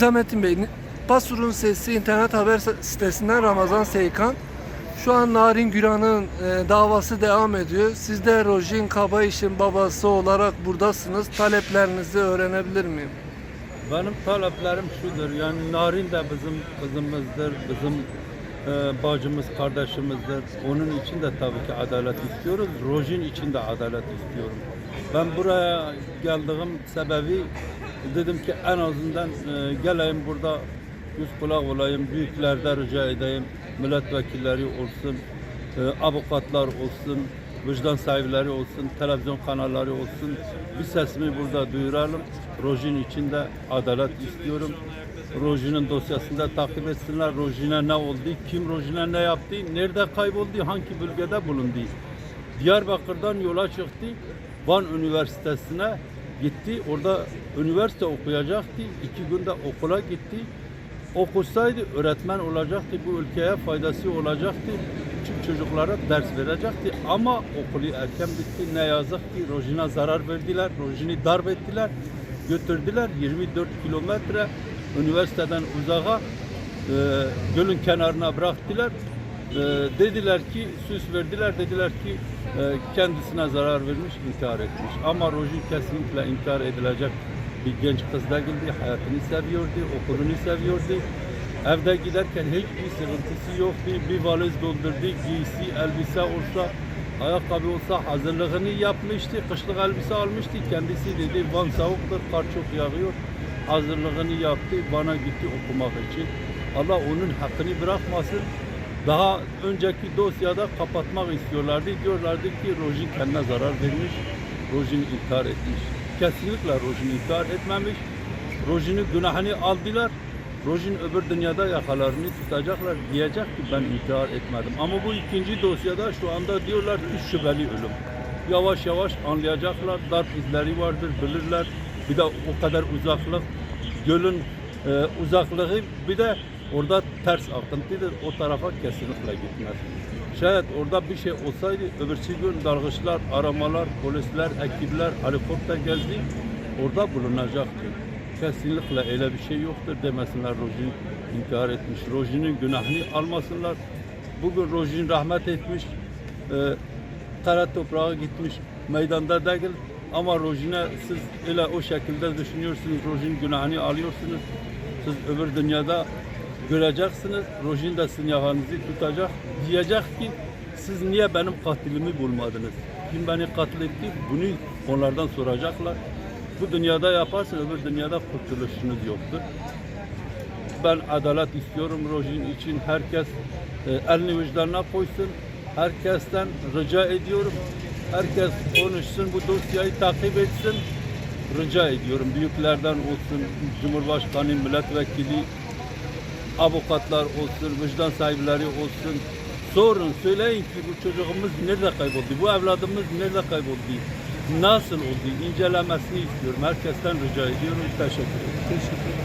Nizamettin Bey, Basur'un Sesi internet haber sitesinden Ramazan Seykan. Şu an Narin Güran'ın e, davası devam ediyor. Siz de Rojin Kabayiş'in babası olarak buradasınız. Taleplerinizi öğrenebilir miyim? Benim taleplerim şudur. Yani Narin de bizim kızımızdır, bizim e, bacımız, kardeşimizdir. Onun için de tabii ki adalet istiyoruz. Rojin için de adalet istiyorum. Ben buraya geldiğim sebebi dedim ki en azından e, geleyim burada yüz kulak olayım, büyüklerde rica edeyim, milletvekilleri olsun, e, avukatlar olsun, vicdan sahipleri olsun, televizyon kanalları olsun. Bir sesimi burada duyuralım. Rojin için de adalet istiyorum. Rojin'in dosyasında takip etsinler. Rojin'e ne oldu, kim Rojin'e ne yaptı, nerede kayboldu, hangi bölgede bulundu. Diyarbakır'dan yola çıktı. Van Üniversitesi'ne gitti. Orada üniversite okuyacaktı. İki günde okula gitti. Okusaydı öğretmen olacaktı. Bu ülkeye faydası olacaktı. Küçük çocuklara ders verecekti. Ama okulu erken bitti. Ne yazık ki Rojin'e zarar verdiler. Rojin'i darp ettiler. Götürdüler 24 kilometre üniversiteden uzağa e, gölün kenarına bıraktılar. E, dediler ki süs verdiler dediler ki kendisine zarar vermiş intihar etmiş. Ama Rojin kesinlikle intihar edilecek bir genç kız değildi hayatını seviyordu okulunu seviyordu. Evde giderken hiçbir sıkıntısı yoktu. Bir valiz doldurdu giysi elbise olsa ayakkabı olsa hazırlığını yapmıştı kışlık elbise almıştı. Kendisi dedi Van soğuktur kar çok yağıyor. Hazırlığını yaptı Van'a gitti okumak için. Allah onun hakkını bırakmasın daha önceki dosyada kapatmak istiyorlardı. Diyorlardı ki Rojin kendine zarar vermiş, Rojin intihar etmiş. Kesinlikle Rojin intihar etmemiş. Rojin'in günahını aldılar. Rojin öbür dünyada yakalarını tutacaklar. Diyecek ki ben intihar etmedim. Ama bu ikinci dosyada şu anda diyorlar ki şüpheli ölüm. Yavaş yavaş anlayacaklar. Darp izleri vardır, bilirler. Bir de o kadar uzaklık. Gölün e, uzaklığı bir de orada ters akıntıdır. O tarafa kesinlikle gitmez. Şayet orada bir şey olsaydı öbürsü gün dalgıçlar, aramalar, polisler, ekipler, helikopter gezdi. Orada bulunacaktı. Kesinlikle öyle bir şey yoktur demesinler Rojin intihar etmiş. Rojin'in günahını almasınlar. Bugün Rojin rahmet etmiş. E, kara toprağa gitmiş. Meydanda değil. Ama Rojin'e siz öyle o şekilde düşünüyorsunuz. Rojin günahını alıyorsunuz. Siz öbür dünyada göreceksiniz. Rojin de sizin yakanızı tutacak. Diyecek ki siz niye benim katilimi bulmadınız? Kim beni katil etti? Bunu onlardan soracaklar. Bu dünyada yaparsın öbür dünyada kurtuluşunuz yoktur. Ben adalet istiyorum Rojin için. Herkes e, elini vicdanına koysun. Herkesten rica ediyorum. Herkes konuşsun, bu dosyayı takip etsin. Rica ediyorum büyüklerden olsun, Cumhurbaşkanı, milletvekili, avukatlar olsun, vicdan sahipleri olsun. Sorun, söyleyin ki bu çocuğumuz nerede kayboldu, bu evladımız nerede kayboldu, nasıl oldu, incelemesini istiyorum. Herkesten rica ediyorum. Teşekkür ederim. Teşekkür ederim.